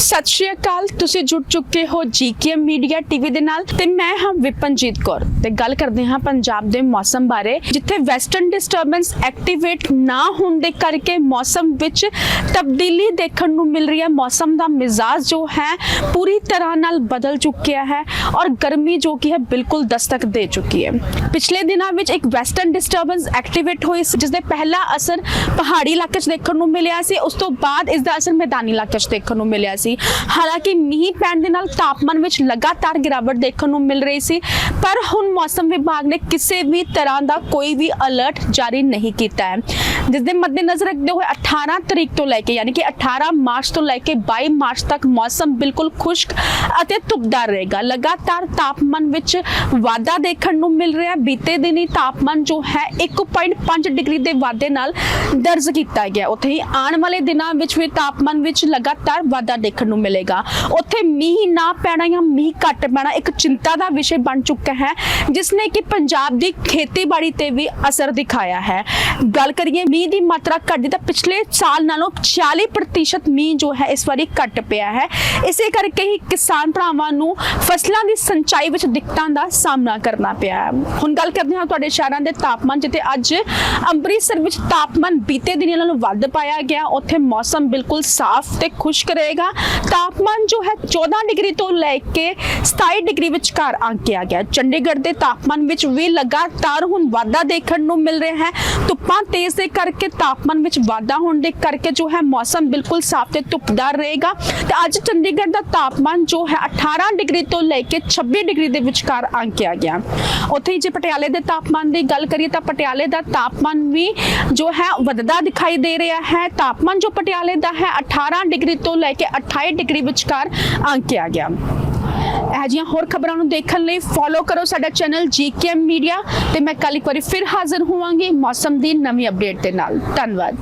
ਸਤਿ ਸ਼੍ਰੀ ਅਕਾਲ, ਤੁਸੀਂ ਜੁੜ ਚੁੱਕੇ ਹੋ ਜੀਕੇਐਮ ਮੀਡੀਆ ਟੀਵੀ ਦੇ ਨਾਲ ਤੇ ਮੈਂ ਹਾਂ ਵਿਪਨਜੀਤ ਕੌਰ ਤੇ ਗੱਲ ਕਰਦੇ ਹਾਂ ਪੰਜਾਬ ਦੇ ਮੌਸਮ ਬਾਰੇ, ਜਿੱਥੇ ਵੈਸਟਰਨ ਡਿਸਟਰਬੈਂਸ ਐਕਟੀਵੇਟ ਨਾ ਹੋਣ ਦੇ ਕਰਕੇ ਮੌਸਮ ਵਿੱਚ ਤਬਦੀਲੀ ਦੇਖਣ ਨੂੰ ਮਿਲ ਰਹੀ ਹੈ। ਮੌਸਮ ਦਾ ਮਿਜ਼ਾਜ ਜੋ ਹੈ, ਪੂਰੀ ਤਰ੍ਹਾਂ ਨਾਲ ਬਦਲ ਚੁੱਕਿਆ ਹੈ ਔਰ ਗਰਮੀ ਜੋ ਕਿ ਹੈ, ਬਿਲਕੁਲ ਦਸਤਕ ਦੇ ਚੁੱਕੀ ਹੈ। ਪਿਛਲੇ ਦਿਨਾਂ ਵਿੱਚ ਇੱਕ ਵੈਸਟਰਨ ਡਿਸਟਰਬੈਂਸ ਐਕਟੀਵੇਟ ਹੋਈ ਸੀ ਜਿਸ ਦੇ ਪਹਿਲਾ ਅਸਰ ਪਹਾੜੀ ਇਲਾਕੇ 'ਚ ਦੇਖਣ ਨੂੰ ਮਿਲਿਆ ਸੀ। ਉਸ ਤੋਂ ਬਾਅਦ ਇਸ ਦਾ ਅਸਰ ਮੈਦਾਨੀ ਇਲਾਕੇ 'ਚ ਦੇਖਣ ਨੂੰ ਮਿਲਿਆ ਸੀ। ਹਾਲਾਂਕਿ ਮੀਂਹ ਪੈਣ ਦੇ ਨਾਲ ਤਾਪਮਾਨ ਵਿੱਚ ਲਗਾਤਾਰ ਗਿਰਾਵਟ ਦੇਖਣ ਨੂੰ ਮਿਲ ਰਹੀ ਸੀ, ਪਰ ਹੁਣ ਮੌਸਮ ਵਿਭਾਗ ਨੇ ਕਿਸੇ ਵੀ ਤਰ੍ਹਾਂ ਦਾ ਕੋਈ ਵੀ ਅਲਰਟ ਜਾਰੀ ਨਹੀਂ ਕੀਤਾ ਹੈ। ਜਿਸ ਦੇ ਮੱਦੇਨਜ਼ਰ ਰੱਖਦੇ ਹੋਏ 18 ਤਰੀਕ ਤੋਂ ਲੈ ਕੇ, ਯਾਨੀ ਕਿ 18 ਮਾਰਚ ਤੋਂ ਲੈ ਕੇ 22 ਮਾਰਚ ਤੱਕ ਮੌਸਮ ਬਿਲਕੁਲ ਖੁਸ਼ਕ ਅਤੇ ਧੁੱਪਦਾਰ ਰਹੇਗਾ। ਲਗਾਤਾਰ ਤਾਪਮਾਨ ਵਿੱਚ ਵਾਧਾ ਦੇਖਣ ਨੂੰ ਮਿਲ ਰਿਹਾ ਬੀਤੇ ਦਿਨੀ ਤਾਪਮਾਨ ਜੋ ਹੈ 1.5 ਡਿਗਰੀ ਦੇ ਵਾਧੇ ਨਾਲ ਦਰਜ ਕੀਤਾ ਗਿਆ। ਉੱਥੇ ਹੀ ਆਉਣ ਵਾਲੇ ਦਿਨਾਂ ਵਿੱਚ ਵੀ ਤਾਪਮਾਨ ਵਿੱਚ ਲਗਾਤਾਰ ਵਾਧਾ ਦੇਖਣ ਨੂੰ ਮਿਲੇਗਾ। ਉੱਥੇ ਮੀਂਹ ਨਾ ਪੈਣਾ ਜਾਂ ਮੀਂਹ ਘੱਟ ਪੈਣਾ ਇੱਕ ਚਿੰਤਾ ਦਾ ਵਿਸ਼ੇ ਬਣ ਚੁੱਕਾ ਹੈ ਜਿਸ ਨੇ ਕਿ ਪੰਜਾਬ ਦੀ ਖੇਤੀਬਾੜੀ ਤੇ ਵੀ ਅਸਰ ਦਿਖਾਇਆ ਹੈ। ਗੱਲ ਕਰੀਏ ਮੀਂਹ ਦੀ ਮਾਤਰਾ ਘਟਦੀ ਤਾਂ ਪਿਛਲੇ ਸਾਲ ਨਾਲੋਂ 40% ਮੀਂਹ ਜੋ ਹੈ ਇਸ ਵਾਰੀ ਘਟ ਪਿਆ ਹੈ। ਇਸੇ ਕਰਕੇ ਹੀ ਕਿਸਾਨ ਭਰਾਵਾਂ ਨੂੰ ਫਸਲਾਂ ਦੀ ਸਿੰਚਾਈ ਵਿੱਚ ਦਿੱਕਤਾਂ ਦਾ ਸਾਹਮਣਾ ਕਰਨਾ ਪਿਆ ਹੈ। ਹੁਣ ਗੱਲ ਕਰਦੇ ਹਾਂ ਤੁਹਾਡੇ ਸ਼ਹਿਰਾਂ ਦੇ ਤਾਪਮਾਨ ਜਿੱਥੇ ਅੱਜ ਅੰਮ੍ਰਿਤਸਰ ਵਿੱਚ ਤਾਪਮਾਨ ਬੀਤੇ ਦਿਨਾਂ ਨਾਲੋਂ ਵੱਧ ਪਾਇਆ ਗਿਆ, ਉੱਥੇ ਮੌਸਮ ਬਿਲਕੁਲ ਸਾਫ਼ ਤੇ ਖੁਸ਼ਕ ਰਹੇਗਾ। ਤਾਪਮਾਨ ਜੋ ਹੈ 14 ਡਿਗਰੀ ਤੋਂ ਲੈ ਕੇ 27 ਡਿਗਰੀ ਵਿਚਕਾਰ ਆਂਕਿਆ ਗਿਆ ਚੰਡੀਗੜ੍ਹ ਦੇ ਤਾਪਮਾਨ ਵਿੱਚ ਵੀ ਲਗਾਤਾਰ ਹੁਣ ਵਾਧਾ ਦੇਖਣ ਨੂੰ ਮਿਲ ਰਿਹਾ ਹੈ। ਧੁੱਪਾਂ ਤੇਜ਼ ਦੇ ਕਰਕੇ ਤਾਪਮਾਨ ਵਿੱਚ ਵਾਧਾ ਹੋਣ ਦੇ ਕਰਕੇ ਜੋ ਹੈ ਮੌਸਮ ਬਿਲਕੁਲ ਸਾਫ਼ ਤੇ ਧੁੱਪਦਾਰ ਰਹੇਗਾ। ਤੇ ਅੱਜ ਚੰਡੀਗੜ੍ਹ ਦਾ ਤਾਪਮਾਨ ਜੋ ਹੈ 18 ਡਿਗਰੀ ਤੋਂ ਲੈ ਕੇ 26 ਡਿਗਰੀ ਦੇ ਵਿਚਕਾਰ ਆਂਕਿਆ ਗਿਆ ਉੱਥੇ ਹੀ ਜੇ ਪਟਿਆਲੇ ਦੇ ਤਾਪਮਾਨ ਦੀ ਗੱਲ ਕਰੀਏ ਤਾਂ ਪਟਿਆਲੇ ਦਾ ਤਾਪਮਾਨ ਵੀ ਜੋ ਹੈ ਵੱਧਦਾ ਦਿਖਾਈ ਦੇ ਰਿਹਾ ਹੈ। ਤਾਪਮਾਨ ਜੋ ਪਟਿਆਲੇ ਦਾ ਹੈ 18 ਡਿਗਰੀ ਤੋਂ ਲੈ ਕੇ 28 ਡਿਗਰੀ ਵਿਚਕਾਰ ਆਂਕਿਆ ਗਿਆ। ਇਹ ਜਿਹੀਆਂ ਹੋਰ ਖਬਰਾਂ ਨੂੰ ਦੇਖਣ ਲਈ ਫੋਲੋ ਕਰੋ ਸਾਡਾ ਚੈਨਲ ਜੀਕੇਐਮ ਮੀਡੀਆ ਤੇ ਮੈਂ ਕੱਲ ਇੱਕ ਵਾਰੀ ਫਿਰ ਹਾਜ਼ਰ ਹੋਵਾਂਗੀ ਮੌਸਮ ਦੀ ਨਵੀਂ ਅਪਡੇਟ ਦੇ ਨਾਲ। ਧੰਨਵਾਦ।